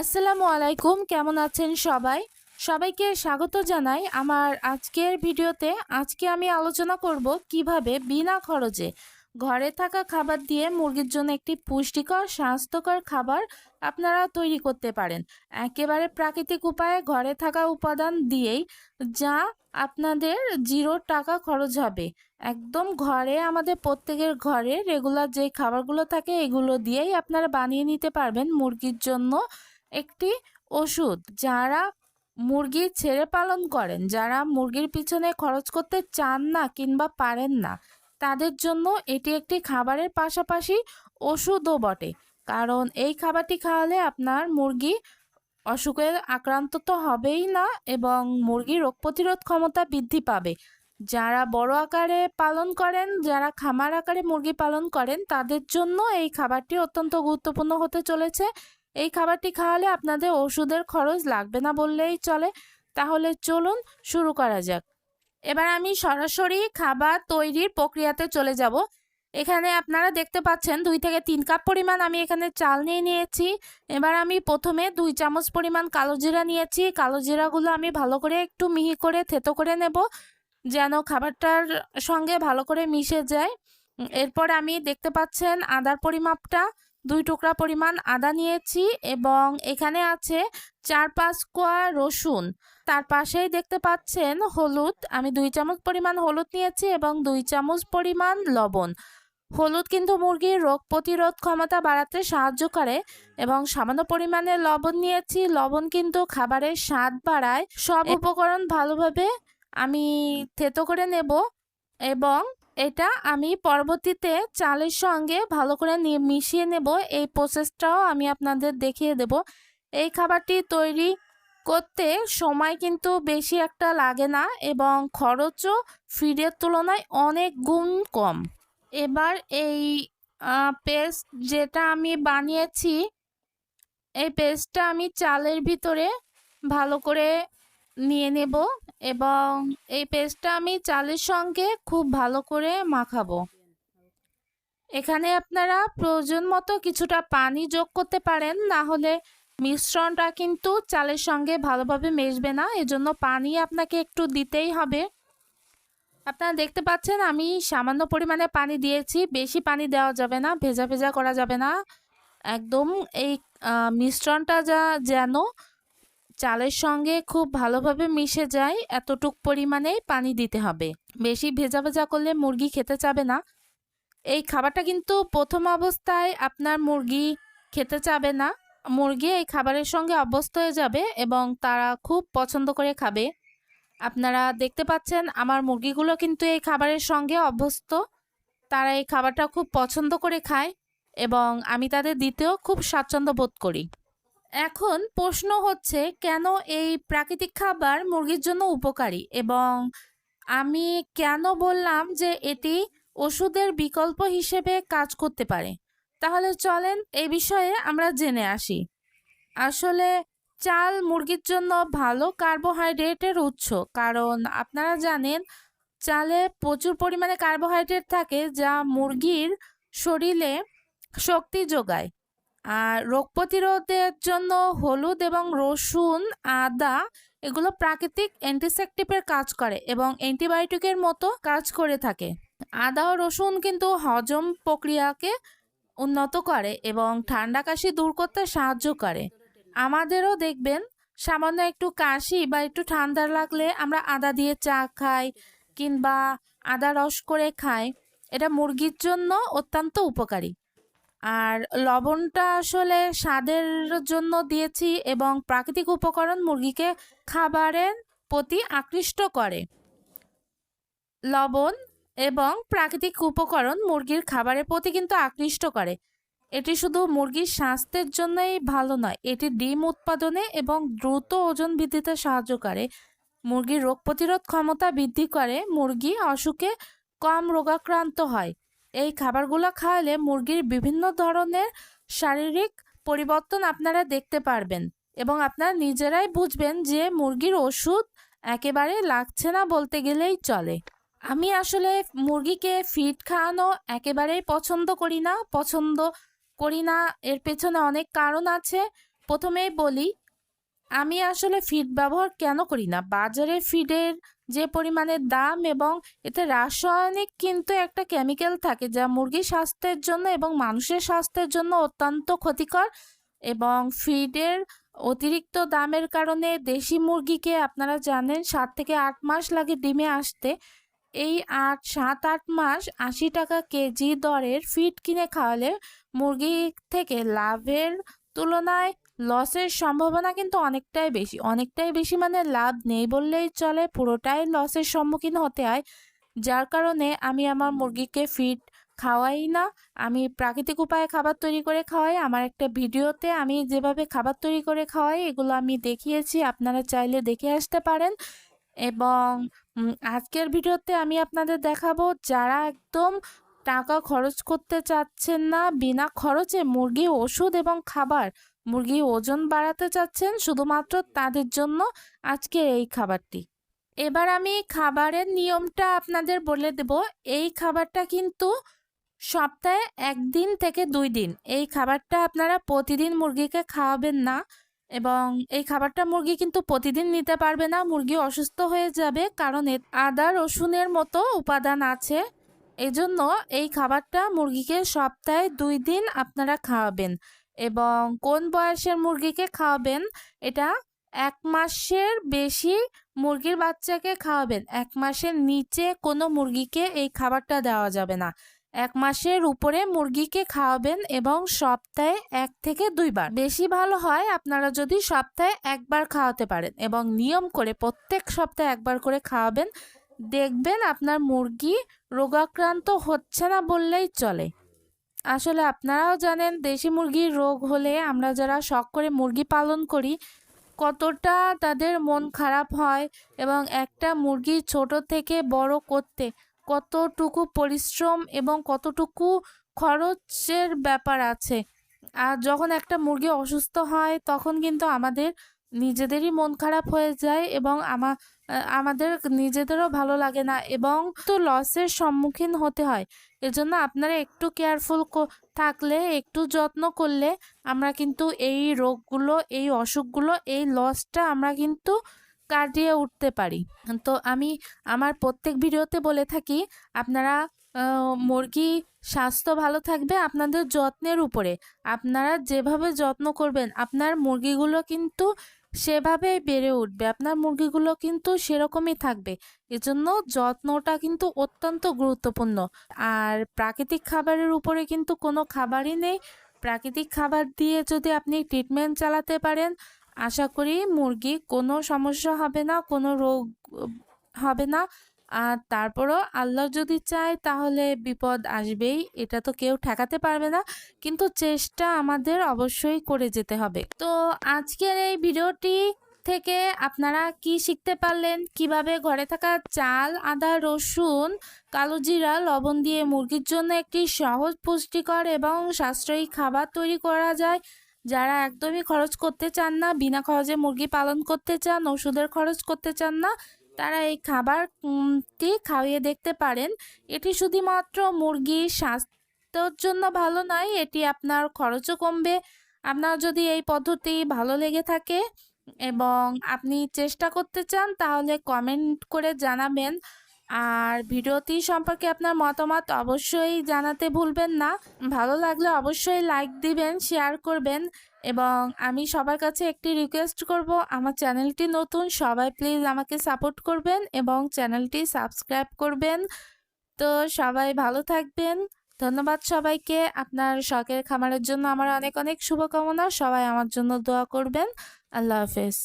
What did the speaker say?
আসসালামু আলাইকুম, কেমন আছেন সবাই? সবাইকে স্বাগত জানাই আমার আজকের ভিডিওতে। আজকে আমি আলোচনা করব কীভাবে বিনা খরচে ঘরে থাকা খাবার দিয়ে মুরগির জন্য একটি পুষ্টিকর, স্বাস্থ্যকর খাবার আপনারা তৈরি করতে পারেন। একেবারে প্রাকৃতিক উপায়ে ঘরে থাকা উপাদান দিয়েই যা আপনাদের জিরো টাকা খরচ হবে। একদম ঘরে, আমাদের প্রত্যেকের ঘরে রেগুলার যে খাবারগুলো থাকে, এগুলো দিয়েই আপনারা বানিয়ে নিতে পারবেন মুরগির জন্য একটি ওষুধ যারা মুরগি ছেড়ে পালন করেন, যারা মুরগির পিছনে খরচ করতে চান না কিংবা পারেন না, তাদের জন্য এটি একটি খাবারের পাশাপাশি ওষুধও বটে। কারণ এই খাবারটি খাওয়ালে আপনার মুরগি অসুখে আক্রান্ত তো হবেই না এবং মুরগির রোগ প্রতিরোধ ক্ষমতা বৃদ্ধি পাবে। যারা বড় আকারে পালন করেন, যারা খামার আকারে মুরগি পালন করেন, তাদের জন্য এই খাবারটি অত্যন্ত গুরুত্বপূর্ণ হতে চলেছে। এই খাবারটি খাওয়ালে আপনাদের ওষুধের খরচ লাগবে না বললেই চলে। তাহলে চলুন শুরু করা যাক। এবার আমি সরাসরি খাবার তৈরির প্রক্রিয়াতে চলে যাব। এখানে আপনারা দেখতে পাচ্ছেন দুই থেকে তিন কাপ পরিমাণ আমি এখানে চাল নিয়ে নিয়েছি। এবার আমি প্রথমে দুই চামচ পরিমাণ কালো জিরা নিয়েছি। কালো জিরাগুলো আমি ভালো করে একটু মিহি করে থেতো করে নেব, যেন খাবারটার সঙ্গে ভালো করে মিশে যায়। এরপর আমি দেখতে পাচ্ছেন আদার পরিমাপটা। দুই টুকরা পরিমাণ আদা নিয়েছি এবং এখানে আছে চার পাঁচ কোয়া রসুন। তার পাশেই দেখতে পাচ্ছেন হলুদ। আমি দুই চামচ পরিমাণ হলুদ নিয়েছি এবং দুই চামচ পরিমাণ লবণ। হলুদ কিন্তু মুরগির রোগ প্রতিরোধ ক্ষমতা বাড়াতে সাহায্য করে এবং সামান্য পরিমাণে লবণ নিয়েছি। লবণ কিন্তু খাবারের স্বাদ বাড়ায়। সব উপকরণ ভালোভাবে আমি থেতো করে নেব এবং এটা আমি পরবর্তীতে চালের সঙ্গে ভালো করে মিশিয়ে নেব। এই প্রসেসটাও আমি আপনাদের দেখিয়ে দেব। এই খাবারটি তৈরি করতে সময় কিন্তু বেশি একটা লাগে না এবং খরচও ফিডের তুলনায় অনেক গুণ কম। এবার এই পেস্ট যেটা আমি বানিয়েছি, এই পেস্টটা আমি চালের ভিতরে ভালো করে নিয়ে নেব এবং এই পেস্টটা আমি চালের সঙ্গে খুব ভালো করে মাখাবো। এখানে আপনারা প্রয়োজন মতো কিছুটা পানি যোগ করতে পারেন, না হলে মিশ্রণটা কিন্তু চালের সঙ্গে ভালোভাবে মেশবে না, এজন্য পানি আপনাকে একটু দিতেই হবে। আপনারা দেখতে পাচ্ছেন আমি সামান্য পরিমাণে পানি দিয়েছি, বেশি পানি দেওয়া যাবে না, ভেজা ভেজা করা যাবে না। একদম এই মিশ্রণটা যা, যেন চালের সঙ্গে খুব ভালোভাবে মিশে যায়, এতটুক পরিমাণেই পানি দিতে হবে। বেশি ভেজা ভেজা করলে মুরগি খেতে চাবে না। এই খাবারটা কিন্তু প্রথম অবস্থায় আপনার মুরগি খেতে চাবে না। মুরগি এই খাবারের সঙ্গে অভ্যস্ত হয়ে যাবে এবং তারা খুব পছন্দ করে খাবে। আপনারা দেখতে পাচ্ছেন আমার মুরগিগুলো কিন্তু এই খাবারের সঙ্গে অভ্যস্ত। তারা এই খাবারটা খুব পছন্দ করে খায় এবং আমি তাদের দিতেও খুব স্বাচ্ছন্দ্য বোধ করি। এখন প্রশ্ন হচ্ছে, কেন এই প্রাকৃতিক খাবার মুরগির জন্য উপকারী? এবং আমি কেন বললাম যে এটি ওষুধের বিকল্প হিসেবে কাজ করতে পারে? তাহলে চলেন এই বিষয়ে আমরা জেনে আসি। আসলে চাল মুরগির জন্য ভালো কার্বোহাইড্রেটের উৎস, কারণ আপনারা জানেন চালে প্রচুর পরিমাণে কার্বোহাইড্রেট থাকে যা মুরগির শরীরে শক্তি যোগায়। আর রোগ প্রতিরোধের জন্য হলুদ এবং রসুন, আদা, এগুলো প্রাকৃতিক অ্যান্টিসেপটিভের কাজ করে এবং অ্যান্টিবায়োটিকের মতো কাজ করে থাকে। আদা ও রসুন কিন্তু হজম প্রক্রিয়াকে উন্নত করে এবং ঠান্ডা কাশি দূর করতে সাহায্য করে। আমাদেরও দেখবেন সামান্য একটু কাশি বা একটু ঠান্ডা লাগলে আমরা আদা দিয়ে চা খাই কিংবা আদা রস করে খাই। এটা মুরগির জন্য অত্যন্ত উপকারী। আর লবণটা আসলে স্বাদের জন্য দিয়েছি এবং প্রাকৃতিক উপকরণ মুরগিকে খাবারের প্রতি আকৃষ্ট করে। লবণ এবং প্রাকৃতিক উপকরণ মুরগির খাবারের প্রতি কিন্তু আকৃষ্ট করে। এটি শুধু মুরগির স্বাস্থ্যের জন্যই ভালো নয়, এটি ডিম উৎপাদনে এবং দ্রুত ওজন বৃদ্ধিতে সাহায্য করে। মুরগির রোগ প্রতিরোধ ক্ষমতা বৃদ্ধি করে, মুরগি অসুখে কম রোগাক্রান্ত হয়। এই খাবারগুলো খাওয়ালে মুরগির বিভিন্ন ধরনের শারীরিক পরিবর্তন আপনারা দেখতে পারবেন এবং আপনারা নিজেরাই বুঝবেন যে মুরগির ওষুধ একেবারে লাগছে না বলতে গেলেই চলে। আমি আসলে মুরগিকে ফিড খাওয়ানো একেবারেই পছন্দ করি না, পছন্দ করি না, এর পেছনে অনেক কারণ আছে। প্রথমেই বলি আমি আসলে ফিড ব্যবহার কেন করি না? বাজারে ফিডের যে পরিমাণে দাম এবং এতে রাসায়নিক কিন্তু একটা কেমিক্যাল থাকে যা মুরগির স্বাস্থ্যের জন্য এবং মানুষের স্বাস্থ্যের জন্য অত্যন্ত ক্ষতিকর এবং ফিডের অতিরিক্ত দামের কারণে দেশি মুরগিকে আপনারা জানেন সাত থেকে আট মাস লাগে ডিমে আসতে। এই আট, সাত, আট মাস আশি টাকা কেজি দরের ফিড কিনে খাওয়ালে মুরগি থেকে লাভের তুলনায় লসের সম্ভাবনা কিন্তু অনেকটাই বেশি। অনেকটাই বেশি মানে লাভ নেই বললেই চলে পুরোটাই লসের সম্মুখীন হতে হয়। যার কারণে আমি আমার মুরগিকে ফিড খাওয়াই না। আমি প্রাকৃতিক উপায়ে খাবার তৈরি করে খাওয়াই। আমার একটা ভিডিওতে আমি যেভাবে খাবার তৈরি করে খাওয়াই এগুলো আমি দেখিয়েছি আপনারা চাইলে দেখে আসতে পারেন। এবং আজকের ভিডিওতে আমি আপনাদের দেখাবো যারা একদম টাকা খরচ করতে চাচ্ছেন না বিনা খরচে মুরগি ওষুধ এবং খাবার মুরগি ওজন বাড়াতে চাচ্ছেন শুধুমাত্র তাদের জন্য আজকের এই খাবারটি। এবার আমি খাবারের নিয়মটা আপনাদের বলে দেব। এই খাবারটা কিন্তু সপ্তাহে একদিন থেকে দুই দিন। এই খাবারটা আপনারা প্রতিদিন মুরগিকে খাওয়াবেন না এবং এই খাবারটা মুরগি কিন্তু প্রতিদিন নিতে পারবে না। মুরগি অসুস্থ হয়ে যাবে কারণ আদা, রসুনের মতো উপাদান আছে। এজন্য এই খাবারটা মুরগিকে সপ্তাহে দুই দিন আপনারা খাওয়াবেন। এবং কোন বয়সের মুরগিকে খাওয়াবেন? এটা এক মাসের বেশি মুরগির বাচ্চাকে খাওয়াবেন। এক মাসের নিচে কোনো মুরগিকে এই খাবারটা দেওয়া যাবে না। এক মাসের উপরে মুরগিকে খাওয়াবেন এবং সপ্তাহে এক থেকে দুইবার। বেশি ভালো হয় আপনারা যদি সপ্তাহে একবার খাওয়াতে পারেন এবং নিয়ম করে প্রত্যেক সপ্তাহে একবার করে খাওয়াবেন। দেখবেন আপনার মুরগি রোগাক্রান্ত হচ্ছে না বললেই চলে। আসলে আপনারাও জানেন দেশি মুরগির রোগ হলে আমরা যারা শখ করে মুরগি পালন করি, কতটা তাদের মন খারাপ হয় এবং একটা মুরগি ছোট থেকে বড় করতে কতটুকু পরিশ্রম এবং কতটুকু খরচের ব্যাপার আছে। আর যখন একটা মুরগি অসুস্থ হয়, তখন কিন্তু আমাদের নিজেদেরই মন খারাপ হয়ে যায় এবং আমা, আমাদের নিজেদেরও ভালো লাগে না এবং তো লসের সম্মুখীন হতে হয়। এজন্য আপনারা একটু কেয়ারফুল থাকলে, একটু যত্ন করলে আমরা কিন্তু এই রোগগুলো, এই অসুখগুলো, এই লসটা আমরা কিন্তু কাটিয়ে উঠতে পারি। তো আমি আমার প্রত্যেক ভিডিওতে বলে থাকি, আপনারা মুরগি স্বাস্থ্য ভালো থাকবে আপনাদের যত্নের উপরে। আপনারা যেভাবে যত্ন করবেন, আপনার মুরগিগুলো কিন্তু সেভাবেই বেড়ে উঠবে। আপনার মুরগিগুলো কিন্তু সেরকমই থাকবে। এজন্য যত্নটা কিন্তু অত্যন্ত গুরুত্বপূর্ণ। আর প্রাকৃতিক খাবারের উপরে কিন্তু কোনো খাবারই নেই। প্রাকৃতিক খাবার দিয়ে যদি আপনি ট্রিটমেন্ট চালাতে পারেন, আশা করি মুরগি কোনো সমস্যা হবে না, কোনো রোগ হবে না। আর তারপরও আল্লাহ যদি চায় তাহলে বিপদ আসবেই, এটা তো কেউ ঠেকাতে পারবে না। কিন্তু চেষ্টা আমাদের অবশ্যই করে যেতে হবে। তো আজকের এই ভিডিওটি থেকে আপনারা কি শিখতে পারলেন? কীভাবে ঘরে থাকা চাল, আদা, রসুন, কালো জিরা, লবণ দিয়ে মুরগির জন্য একটি সহজ, পুষ্টিকর এবং সাশ্রয়ী খাবার তৈরি করা যায়? যারা একদমই খরচ করতে চান না, বিনা খরচে মুরগি পালন করতে চান, ওষুধের খরচ করতে চান না তারা এই খাবারটি খাইয়ে দেখতে পারেন। এটি শুধুমাত্র মুরগির স্বাস্থ্যর জন্য ভালো নয়, এটি আপনার খরচও কমবে। আপনার যদি এই পদ্ধতি ভালো লেগে থাকে এবং আপনি চেষ্টা করতে চান, তাহলে কমেন্ট করে জানাবেন। আর ভিডিওটি সম্পর্কে আপনার মতামত অবশ্যই জানাতে ভুলবেন না। ভালো লাগলে অবশ্যই লাইক দিবেন, শেয়ার করবেন। এবং আমি সবার কাছে একটি রিকোয়েস্ট করব, আমার চ্যানেলটি নতুন, সবাই প্লিজ আমাকে সাপোর্ট করবেন এবং চ্যানেলটি সাবস্ক্রাইব করবেন। তো সবাই ভালো থাকবেন, ধন্যবাদ সবাইকে, আপনার শখের খামারের জন্য আমার অনেক অনেক শুভকামনা, সবাই আমার জন্য দোয়া করবেন, আল্লাহ হাফেজ।